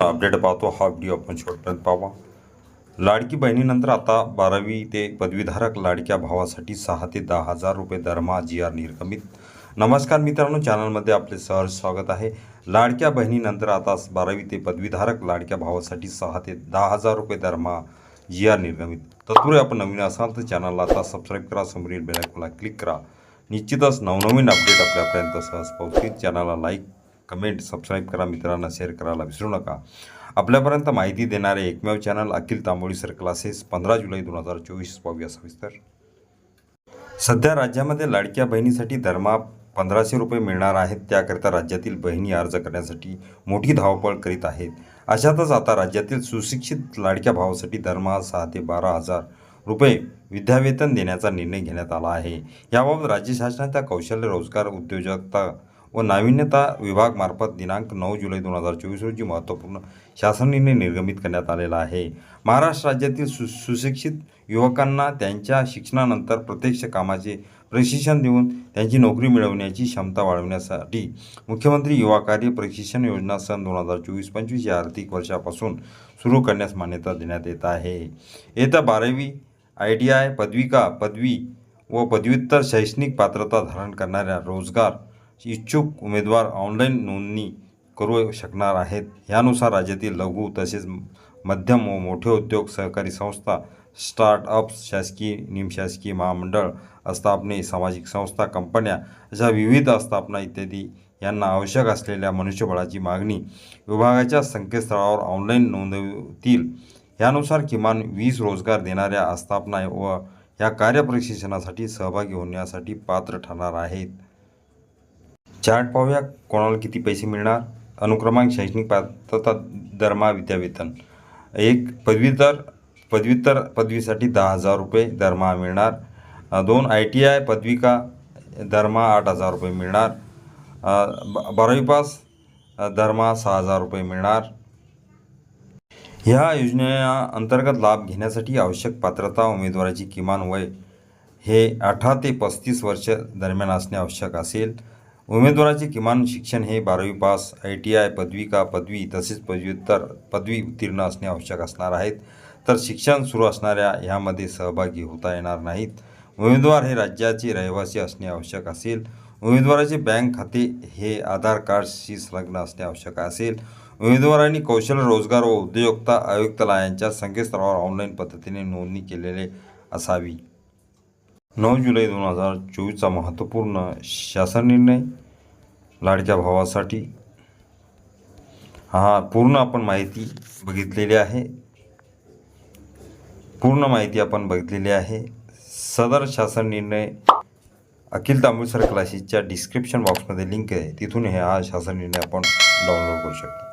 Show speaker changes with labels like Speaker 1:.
Speaker 1: Update पाहतो. हा video आपण शेवटपर्यंत पाहावा लाडकी बहिणीनंतर आता बारावी ते पदवीधारक लाडक्या भावासाठी सहा ते दहा हजार रुपये दरमहा जी आर निर्गमित. नमस्कार मित्रांनो चॅनलमध्ये आपले सहर्ष स्वागत आहे. लाडक्या बहिणीनंतर आता बारावी ते पदवीधारक लाडक्या भावासाठी सहा ते दहा हजार रुपये दरमहा जी आर निर्गमित. तत्पूर्वी आपण नवीन असाल तर चॅनलला आता सबस्क्राईब करा समोरील बेलायकोला क्लिक करा. निश्चितच नवनवीन अपडेट आपल्यापर्यंत सहज पोहोचतील. चॅनलला लाईक कमेंट सबस्क्राईब करा मित्रांना शेअर करायला विसरू नका. आपल्यापर्यंत माहिती देणारे एकमेव channel Akhil Tamboli sir classes पंधरा जुलै दोन हजार चोवीस पाहूया सविस्तर. सध्या राज्यामध्ये लाडक्या बहिणीसाठी धर्मा पंधराशे रुपये मिळणार आहेत. त्याकरिता राज्यातील बहिणी अर्ज करण्यासाठी मोठी धावपळ करीत आहेत. अशातच आता राज्यातील सुशिक्षित लाडक्या भावासाठी दरमहा सहा ते बारा हजार रुपये विद्यावेतन देण्याचा निर्णय घेण्यात आला आहे. याबाबत राज्य शासनाच्या कौशल्य रोजगार उद्योजकता व नाविन्यता विभागमार्फत दिनांक नऊ जुलै दोन हजार चोवीस रोजी महत्त्वपूर्ण शासन निर्णय निर्गमित करण्यात आलेला आहे. महाराष्ट्र राज्यातील सु सुशिक्षित युवकांना त्यांच्या शिक्षणानंतर प्रत्यक्ष कामाचे प्रशिक्षण देऊन त्यांची नोकरी मिळवण्याची क्षमता वाढवण्यासाठी मुख्यमंत्री युवा कार्य प्रशिक्षण योजना सन दोन हजार चोवीस पंचवीस या आर्थिक वर्षापासून सुरू करण्यास मान्यता देण्यात येत आहे. येत्या बारावी आय टी आय पदविका पदवी व पदव्युत्तर शैक्षणिक पात्रता धारण करणाऱ्या रोजगार इच्छुक उमेदवार ऑनलाईन नोंदणी करू शकणार आहेत. यानुसार राज्यातील लघु तसेच मध्यम व मोठे उद्योग सहकारी संस्था स्टार्टअप्स शासकीय निमशासकीय महामंडळ आस्थापने सामाजिक संस्था कंपन्या अशा विविध आस्थापना इत्यादी यांना आवश्यक असलेल्या मनुष्यबळाची मागणी विभागाच्या संकेतस्थळावर ऑनलाईन नोंदवतील. यानुसार किमान वीस रोजगार देणाऱ्या आस्थापना व या कार्यप्रशिक्षणासाठी सहभागी होण्यासाठी पात्र ठरणार आहेत. चार्ट पाहूया. कोणाला किती पैसे मिळणार? अनुक्रमांक शैक्षणिक पात्रता दरमा विद्यावेतन एक पदवीधर पदव्युत्तर पदवीसाठी दहा हजार रुपये दरमहा मिळणार. दोन आय टी आय पदविका दरमहा आठ हजार रुपये मिळणार. ब- बारावी पास दरमहा सहा हजार रुपये मिळणार. ह्या योजनेअंतर्गत लाभ घेण्यासाठी आवश्यक पात्रता उमेदवाराची किमान वय हे अठरा ते पस्तीस वर्ष दरम्यान असणे आवश्यक असेल. उमेदवाराचे किमान शिक्षण हे बारावी पास आय टी आय पदविका पदवी तसेच पदव्युत्तर पदवी उत्तीर्ण असणे आवश्यक असणार आहेत. तर शिक्षण सुरू असणाऱ्या ह्यामध्ये सहभागी होता येणार नाहीत. उमेदवार हे राज्याचे रहिवासी असणे आवश्यक असेल. उमेदवाराचे बँक खाते हे आधार कार्डशी संलग्न असणे आवश्यक असेल. उमेदवारांनी कौशल्य रोजगार व उद्योजकता आयुक्तालयांच्या संकेतस्थळावर ऑनलाईन पद्धतीने नोंदणी केलेले असावी. नऊ जुलै दोन हजार चोवीसचा महत्त्वपूर्ण शासन निर्णय लाडक्या भावासाठी. हा पूर्ण आपण माहिती बघितलेली आहे. पूर्ण माहिती आपण बघितलेली आहे. सदर शासन निर्णय अखिल तांबुळसर क्लासेसच्या डिस्क्रिप्शन बॉक्समध्ये लिंक आहे. तिथून हे हा शासन निर्णय आपण डाउनलोड करू शकतो.